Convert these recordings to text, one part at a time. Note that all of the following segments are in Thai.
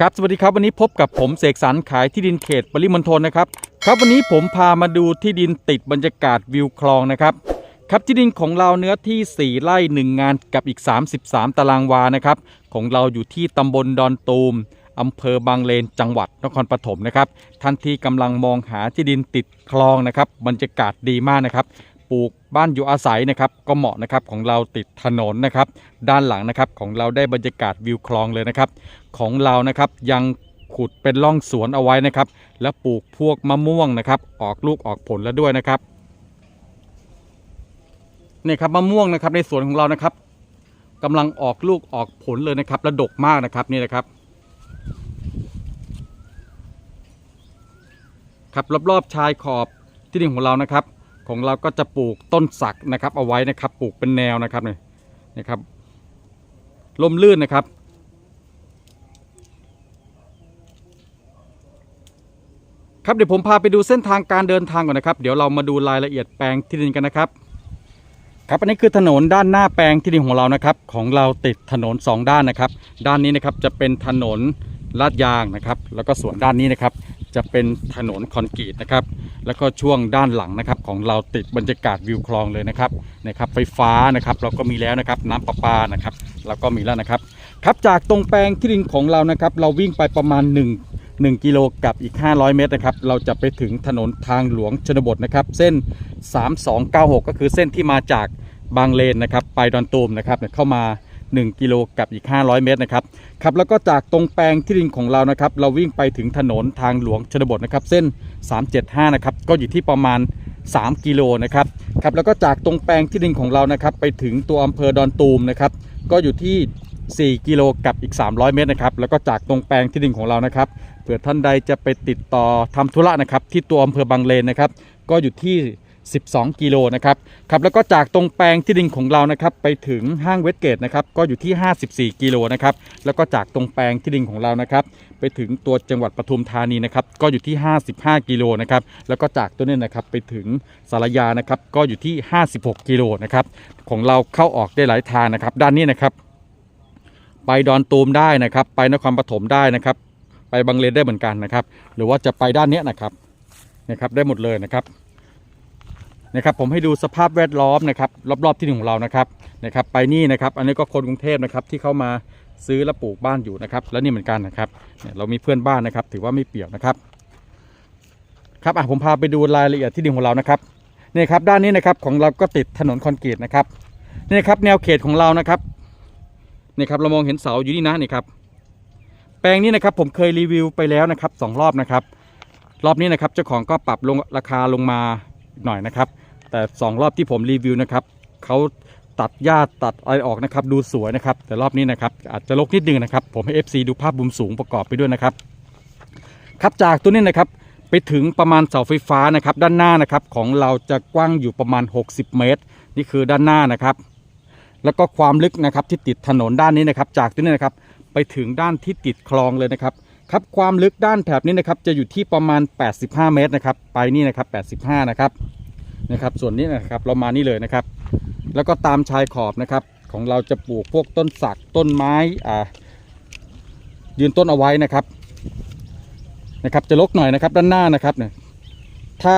ครับสวัสดีครับวันนี้พบกับผมเสกสรรขายที่ดินเขตปริมณฑลนะครับ ครับวันนี้ผมพามาดูที่ดินติดบรรยากาศวิวคลองนะครับ ครับที่ดินของเราเนื้อที่ 4ไร่1 งานกับอีก 33 ตารางวานะครับ ของเราอยู่ที่ตำบลดอนตูมอำเภอบางเลนจังหวัดนครปฐมนะครับท่านที่กำลังมองหาที่ดินติดคลองนะครับบรรยากาศดีมากนะครับ ปลูกบ้านอยู่อาศัยนะครับก็เหมาะนะครับของเราติดถนนนะครับด้านหลังนะครับของเราได้บรรยากาศวิวคลองเลยนะครับ ของเรานะครับยังขุดเป็นร่องสวนเอาไว้นะครับ แล้วปลูกพวกมะม่วงนะครับ ออกลูกออกผลแล้วด้วยนะครับนี่ครับมะม่วงนะครับในสวนของเรานะครับกำลังออกลูกออกผลเลยนะครับและดกมากนะครับนี่นะครับ ครับรอบๆชายขอบที่ดินของเรานะครับ ของเราก็จะปลูกต้นสักนะครับ เอาไว้นะครับ ปลูกเป็นแนวนะครับนี่นะครับลมลื่นนะครับ ครับเดี๋ยวผมพาไปดูเส้นทางการเดินทางก่อนนะครับ เดี๋ยวเรามาดูรายละเอียดแปลงที่ดินกันนะครับ ครับอันนี้คือถนนด้านหน้าแปลงที่ดินของเรานะครับ ของเราติดถนน 2 ด้านนะครับ ด้านนี้นะครับจะเป็นถนนลาดยางนะครับ แล้วก็ส่วนด้านนี้นะครับ จะเป็นถนนคอนกรีตนะครับ แล้วก็ช่วงด้านหลังนะครับของเราติดบรรยากาศวิวคลองเลยนะครับนะครับ ไฟฟ้านะครับเราก็มีแล้วนะครับน้ำประปานะครับเราก็มีแล้วนะครับ ครับจากตรงแปลงที่ดินของเรานะครับ เราวิ่งไปประมาณ 1 1 กิโลกับอีก 500 เมตรนะครับ เราจะไปถึงถนนทางหลวงชนบทนะครับ เส้น 3296 ก็คือเส้นที่มาจากบางเลนนะครับ ไปดอนตูมนะครับเข้ามา 1 กิโลกับอีก 500 เมตรนะครับครับแล้วก็จากตรงแปลงที่ดินของเรานะครับ เราวิ่งไปถึงถนนทางหลวงชนบทนะครับ เส้น 375 นะครับ ก็อยู่ที่ประมาณ 3 กิโลนะครับครับแล้วก็จากตรงแปลงที่ดินของเรานะครับ ไปถึงตัวอำเภอดอนตูมนะครับ ก็อยู่ที่ 4 กิโลกับอีก 300 เมตรนะครับ แล้วก็จากตรงแปลงที่ดินของเรานะครับเผื่อท่านใดจะไปติดต่อทำธุระนะครับ ที่ตัวอำเภอบางเลนนะครับ ก็อยู่ที่ 12 กิโลนะครับครับแล้วก็จากตรงแปลงที่ดินของเรานะครับไปถึงห้างเวสเกตนะครับก็อยู่ที่ 54 กิโลนะครับแล้วก็จากตรงแปลงที่ดินของเรานะครับไปถึงตัวจังหวัดปทุมธานีนะครับก็อยู่ที่ 55 กิโลนะครับแล้วก็จากตัวนี้นะครับไปถึงสารยานะครับก็อยู่ที่ 56 กิโลนะครับของเราเข้าออกได้หลายทางนะครับ ด้านนี้นะครับ ไปดอนตูมได้นะครับ ไปนครปฐมได้นะครับ ไปบางเลนได้เหมือนกันนะครับ หรือว่าจะไปด้านเนี้ยนะครับนะครับได้หมดเลยนะครับ นะครับผมให้ดูสภาพแวดล้อมนะครับรอบๆที่ดินของเรานะครับนะครับ ไปนี่นะครับ อันนี้ก็คนกรุงเทพนะครับที่เข้ามาซื้อและปลูกบ้านอยู่นะครับ แล้วนี่เหมือนกันนะครับเนี่ยเรามีเพื่อนบ้านนะครับ ถือว่าไม่เปียกนะครับครับอะผมพาไปดูรายละเอียดที่ดินของเรานะครับนี่ครับด้านนี้นะครับของเราก็ติดถนนคอนกรีตนะครับนี่ครับแนวเขตของเรานะครับนี่ครับเรามองเห็นเสาอยู่นี่นะนี่ครับแปลงนี้นะครับผมเคยรีวิวไปแล้วนะครับสองรอบนะครับ รอบนี้นะครับเจ้าของก็ปรับลงราคาลงมาหน่อยนะครับ แต่สองรอบที่ผมรีวิวนะครับเขาตัดหญ้าตัดอะไรออกนะครับ ดูสวยนะครับ แต่รอบนี้นะครับ อาจจะลกนิดนึงนะครับ ผมให้ FC ดูภาพมุมสูงประกอบไปด้วยนะครับ ครับจากตัวนี้นะครับไปถึงประมาณเสาไฟฟ้านะครับ ด้านหน้านะครับของเราจะกว้างอยู่ประมาณ 60 เมตร นี่คือด้านหน้านะครับ แล้วก็ความลึกนะครับที่ติดถนนด้านนี้นะครับ จากที่นี่นะครับไปถึงด้านที่ติดคลองเลยนะครับครับความลึกด้านแถบนี้นะครับจะอยู่ที่ประมาณ 85 เมตรนะครับ ไปนี่นะครับ 85 นะครับ นะครับ ส่วนนี้นะครับเรามานี่เลยนะครับ แล้วก็ตามชายขอบนะครับ ของเราจะปลูกพวกต้นสักต้นไม้อ่ายืนต้นเอาไว้นะครับนะครับ จะลกหน่อยนะครับด้านหน้านะครับเนี่ยถ้า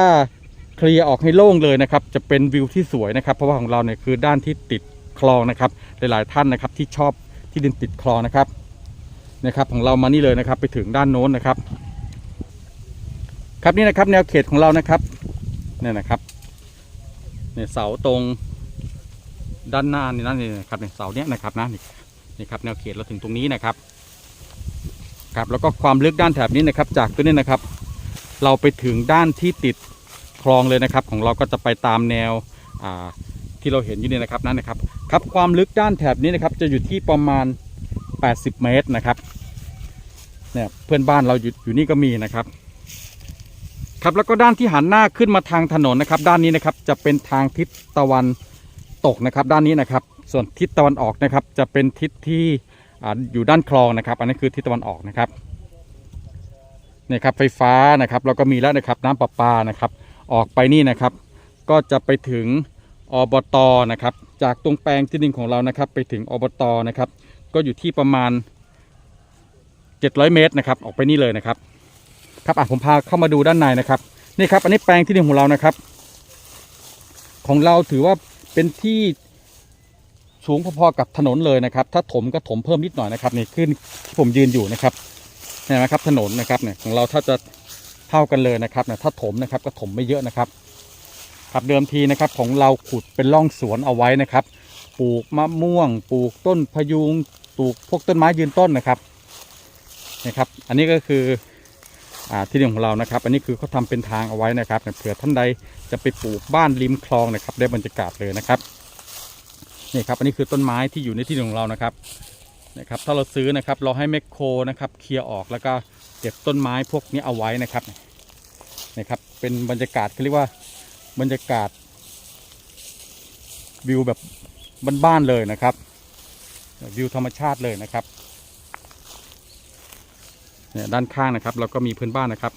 เคลียร์ออกให้โล่งเลยนะครับ จะเป็นวิวที่สวยนะครับ เพราะว่าของเราเนี่ยคือด้านที่ติดคลองนะครับ หลายๆท่านนะครับที่ชอบที่ดินติดคลองนะครับนะครับ ของเรามานี่เลยนะครับ ไปถึงด้านโน้นนะครับ ครับนี่นะครับแนวเขตของเรานะครับเนี่ยนะครับ เนี่ยเสาตรงด้านหน้านี่นั่นนี่นะครับเนี่ยเสาเนี้ยนะครับนะนี่นี่ครับแนวเขตเราถึงตรงนี้นะครับครับแล้วก็ความลึกด้านแถบนี้นะครับ จากตัวนี้นะครับ เราไปถึงด้านที่ติดคลองเลยนะครับ ของเราก็จะไปตามแนวอ่าที่เราเห็นอยู่นี่นะครับนั่นนะครับ ครับความลึกด้านแถบนี้นะครับ จะอยู่ที่ประมาณ 80 เมตรนะครับเนี่ยเพื่อนบ้านเราอยู่อยู่นี่ก็มีนะครับ ครับแล้วก็ด้านที่หันหน้าขึ้นมาทางถนนนะครับ ด้านนี้นะครับจะเป็นทางทิศตะวันตกนะครับ ด้านนี้นะครับ ส่วนทิศตะวันออกนะครับ จะเป็นทิศที่ออยู่ด้านคลองนะครับ อันนี้คือทิศตะวันออกนะครับนี่ครับไฟฟ้านะครับเราก็มีแล้วนะครับน้ำประปานะครับ ออกไปนี่นะครับ ก็จะไปถึงอบตนะครับ จากตรงแปลงที่ดินของเรานะครับ ไปถึงอบตนะครับ ก็อยู่ที่ประมาณ 700 เมตรนะครับ ออกไปนี่เลยนะครับ ครับอะผมพาเข้ามาดูด้านในนะครับนี่ครับ อันนี้แปลงที่ดินของเรานะครับ ของเราถือว่าเป็นที่สูงพอๆกับถนนเลยนะครับ ถ้าถมก็ถมเพิ่มนิดหน่อยนะครับนี่ขึ้นที่ผมยืนอยู่นะครับเห็นไหมครับถนนนะครับเนี่ยของเราถ้าจะเท่ากันเลยนะครับเนี่ยถ้าถมนะครับก็ถมไม่เยอะนะครับครับเดิมทีนะครับของเราขุดเป็นร่องสวนเอาไว้นะครับ ปลูกมะม่วง ปลูกต้นพยุงปลูกพวกต้นไม้ยืนต้นนะครับนะครับ อันนี้ก็คือ ที่ดินของเรานะครับ อันนี้คือเขาทำเป็นทางเอาไว้นะครับเผื่อท่านใดจะไปปลูกบ้านริมคลองนะครับ ได้บรรยากาศเลยนะครับนี่ครับอันนี้คือต้นไม้ที่อยู่ในที่ดินของเรานะครับนะครับถ้าเราซื้อนะครับเราให้แมคโครนะครับเคลียร์ออกแล้วก็เก็บต้นไม้พวกนี้เอาไว้นะครับนะครับเป็นบรรยากาศเขาเรียกว่าบรรยากาศวิวแบบบ้านๆเลยนะครับ วิวธรรมชาติเลยนะครับ เนี่ยด้านข้างนะครับเราก็มีพื้นบ้านนะครับ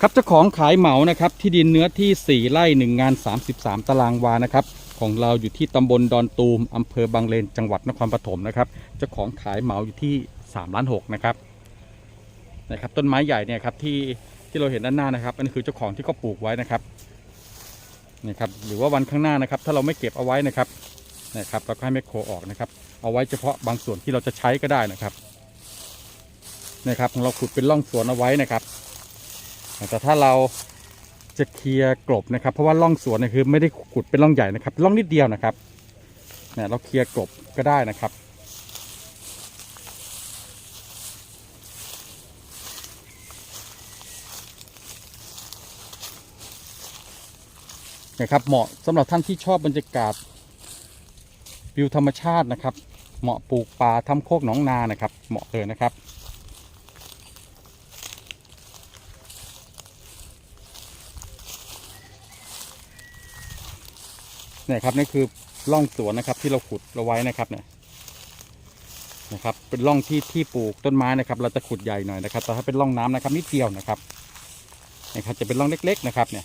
ครับเจ้าของขายเหมานะครับที่ดินเนื้อที่ 4ไร่1งาน 33 ตารางวานะครับของเราอยู่ที่ตำบลดอนตูมอำเภอบางเลนจังหวัดนครปฐมนะครับเจ้าของขายเหมาอยู่ที่3ล้าน6นะครับนะครับ ต้นไม้ใหญ่เนี่ยครับที่ที่เราเห็นด้านหน้านะครับ อันนี้คือเจ้าของที่เขาปลูกไว้นะครับนี่ครับ หรือว่าวันข้างหน้านะครับ ถ้าเราไม่เก็บเอาไว้นะครับนะครับเราก็ให้แมคโครออกนะครับ เอาไว้เฉพาะบางส่วนที่เราจะใช้ก็ได้นะครับ นะครับของเราขุดเป็นร่องสวนเอาไว้นะครับแต่ถ้าเราจะเคลียร์กลบนะครับ เพราะว่าร่องสวนเนี่ยคือไม่ได้ขุดเป็นร่องใหญ่นะครับร่องนิดเดียวนะครับเนี่ยเราเคลียร์กลบก็ได้นะครับนะครับเหมาะสำหรับท่านที่ชอบบรรยากาศวิวธรรมชาตินะครับ เหมาะปลูกป่าทำโคกหนองนานะครับ เหมาะเลยนะครับ เนี่ยครับนี่คือร่องสวนนะครับที่เราขุดเราไว้นะครับเนี่ยนะครับ เป็นร่องที่ที่ปลูกต้นไม้นะครับ เราจะขุดใหญ่หน่อยนะครับแต่ถ้าเป็นร่องน้ำนะครับนิดเดียวนะครับนะครับ จะเป็นร่องเล็ก ๆนะครับ เนี่ย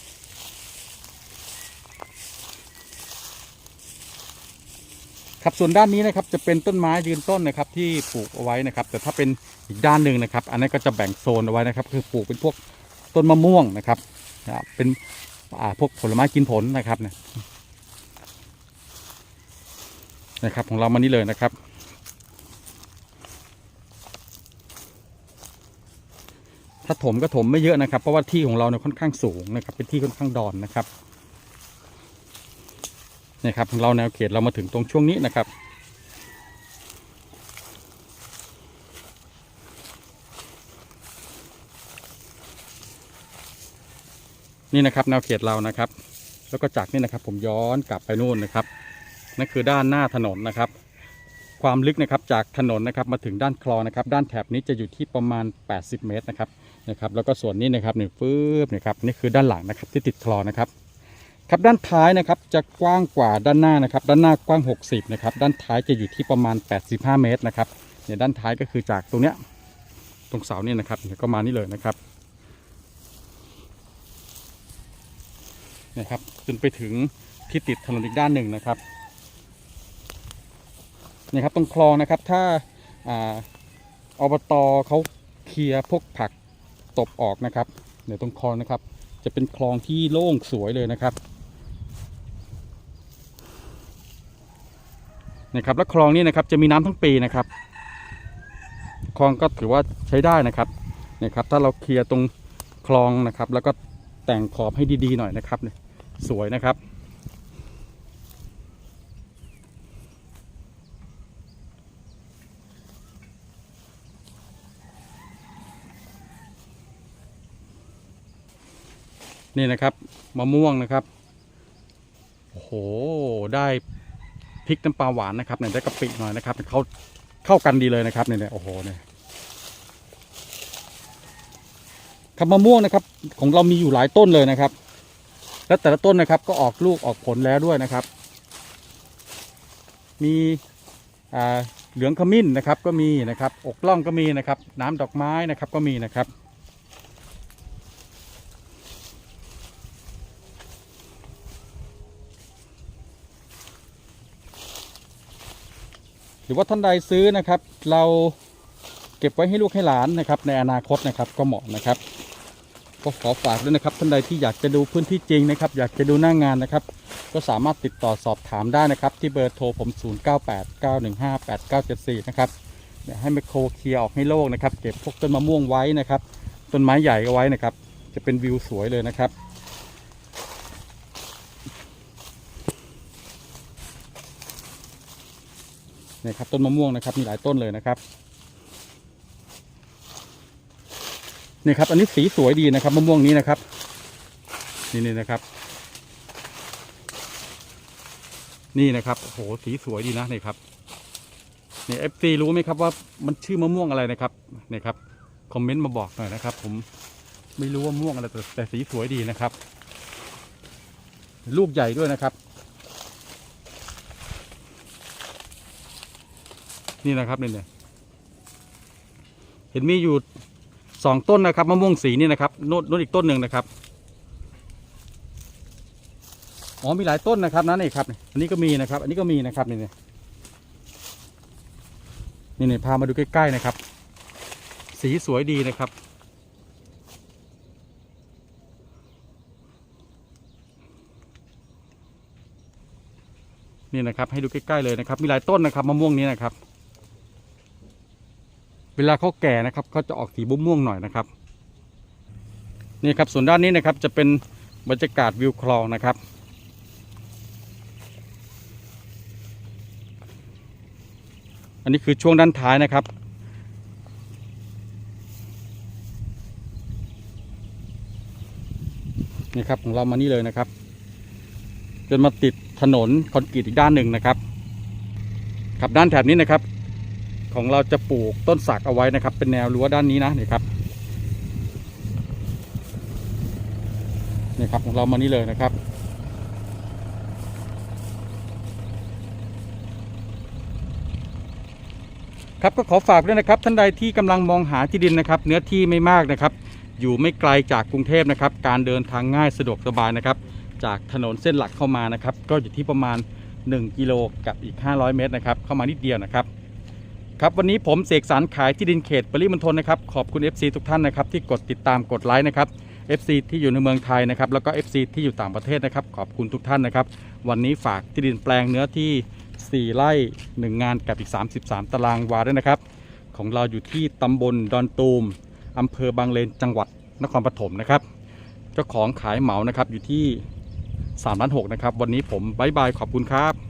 ครับส่วนด้านนี้นะครับจะเป็นต้นไม้ยืนต้นนะครับ ที่ปลูกเอาไว้นะครับ แต่ถ้าเป็นอีกด้านหนึ่งนะครับ อันนั้ก็จะแบ่งโซนเอาไว้นะครับ คือปลูกเป็นพวกต้นมะม่วงนะครับนะครับเป็นอาพวกผลไม้กินผลนะครับเนี่ย นะครับ ของเรามานี่เลยนะครับ ถ้าถมก็ถมไม่เยอะนะครับ เพราะว่าที่ของเราเนี่ยค่อนข้างสูงนะครับ เป็นที่ค่อนข้างดอนนะครับนี่ครับของเราแนวเขตเรามาถึงตรงช่วงนี้นะครับนี่นะครับแนวเขตเรานะครับ แล้วก็จากนี่นะครับผมย้อนกลับไปนู่นนะครับ นั่นคือด้านหน้าถนนนะครับ ความลึกนะครับจากถนนนะครับมาถึงด้านคลองนะครับ ด้านแถบนี้จะอยู่ที่ประมาณ 80 เมตรนะครับนะครับ แล้วก็ส่วนนี้นะครับนี่ฟืบนี่ครับนี่คือด้านหลังนะครับที่ติดคลองนะครับครับด้านท้ายนะครับจะกว้างกว่าด้านหน้านะครับ ด้านหน้ากว้าง 60นะครับด้านท้ายจะอยู่ที่ประมาณ 85 เมตรนะครับเนี่ยด้านท้ายก็คือจากตรงเนี้ยตรงเสาเนี่ยนะครับเนี่ยก็มานี่เลยนะครับนะครับจนไปถึงที่ติดถนนอีกด้านหนึ่งนะครับ นี่ครับตรงคลองนะครับถ้าออบตเขาเคลียร์พวกผักตบออกนะครับเดี๋ยวตรงคลองนะครับ จะเป็นคลองที่โล่งสวยเลยนะครับนะครับแล้วคลองนี้นะครับจะมีน้ำทั้งปีนะครับ คลองก็ถือว่าใช้ได้นะครับนี่ครับ ถ้าเราเคลียร์ตรงคลองนะครับ แล้วก็แต่งขอบให้ดีๆหน่อยนะครับสวยนะครับ นี่นะครับมะม่วงนะครับโอ้โหได้พริกน้ำปลาหวานนะครับเนี่ยได้กะปิหน่อยนะครับเขาเข้ากันดีเลยนะครับเนี่ยโอ้โหเนี่ยครับมะม่วงนะครับ ของเรามีอยู่หลายต้นเลยนะครับ แล้วแต่ละต้นนะครับก็ออกลูกออกผลแล้วด้วยนะครับ มีเหลืองขมิ้นนะครับก็มีนะครับอกล่องก็มีนะครับ น้ำดอกไม้นะครับก็มีนะครับ หรือว่าท่านใดซื้อนะครับ เราเก็บไว้ให้ลูกให้หลานนะครับ ในอนาคตนะครับก็เหมาะนะครับก็ขอฝากด้วยนะครับท่านใดที่อยากจะดูพื้นที่จริงนะครับ อยากจะดูหน้างานนะครับ ก็สามารถติดต่อสอบถามได้นะครับ ที่เบอร์โทรผม 0989158974 นะครับให้ไมโครเคลียร์ออกให้โล่งนะครับ เก็บพวกต้นมะม่วงไว้นะครับ ต้นไม้ใหญ่เอาไว้นะครับ จะเป็นวิวสวยเลยนะครับ นี่ครับต้นมะม่วงนะครับมีหลายต้นเลยนะครับนี่ครับอันนี้สีสวยดีนะครับมะม่วงนี้นะครับนี่นี่นะครับ นี่นะครับโอ้โหสีสวยดีนะนี่ครับนี่เอฟซีรู้ไหมครับว่ามันชื่อมะม่วงอะไรนะครับนี่ครับคอมเมนต์มาบอกหน่อยนะครับ ผมไม่รู้ว่าม่วงอะไรแต่แต่สีสวยดีนะครับ ลูกใหญ่ด้วยนะครับ นี่นะครับเนี่ยเห็นมีอยู่สองต้นนะครับมะม่วงสีนี่นะครับโน้นโน้นอีกต้นหนึ่งนะครับอ๋อมีหลายต้นนะครับนั่นเองครับ อันนี้ก็มีนะครับ อันนี้ก็มีนะครับนี่เนี่ยนี่เนี่ยพามาดูใกล้ๆนะครับ สีสวยดีนะครับ นี่นะครับให้ดูใกล้ๆเลยนะครับ มีหลายต้นนะครับมะม่วงนี้นะครับ เวลาเขาแก่นะครับเขาจะออกสีม่วงๆหน่อยนะครับนี่ครับส่วนด้านนี้นะครับจะเป็นบรรยากาศวิวคลองนะครับ อันนี้คือช่วงด้านท้ายนะครับ นี่ครับของเรามานี่เลยนะครับจนมาติดถนนคอนกรีตอีกด้านหนึ่งนะครับครับด้านแถบนี้นะครับ ของเราจะปลูกต้นสักเอาไว้นะครับ เป็นแนวรั้วด้านนี้นะนี่ครับนี่ครับของเรามานี่เลยนะครับ ครับก็ขอฝากด้วยนะครับท่านใดที่กำลังมองหาที่ดินนะครับ เนื้อที่ไม่มากนะครับ อยู่ไม่ไกลจากกรุงเทพนะครับ การเดินทางง่ายสะดวกสบายนะครับ จากถนนเส้นหลักเข้ามานะครับ ก็อยู่ที่ประมาณ 1 กิโลกับอีก 500 เมตรนะครับ เข้ามานิดเดียวนะครับ ครับวันนี้ผมเสกสรรขายที่ดินเขตปริมณฑลนะครับขอบคุณ FC ทุกท่านนะครับที่กดติดตามกดไลค์นะครับ FC ที่อยู่ในเมืองไทยนะครับแล้วก็ FC ที่อยู่ต่างประเทศนะครับขอบคุณทุกท่านนะครับ วันนี้ฝากที่ดินแปลงเนื้อที่ 4ไร่1 งานกับอีก 33 ตารางวาด้วยนะครับ ของเราอยู่ที่ตำบลดอนตูมอำเภอบางเลนจังหวัดนครปฐมนะครับ เจ้าของขายเหมานะครับอยู่ที่3ล้าน6นะครับวันนี้ผมบายบายขอบคุณครับ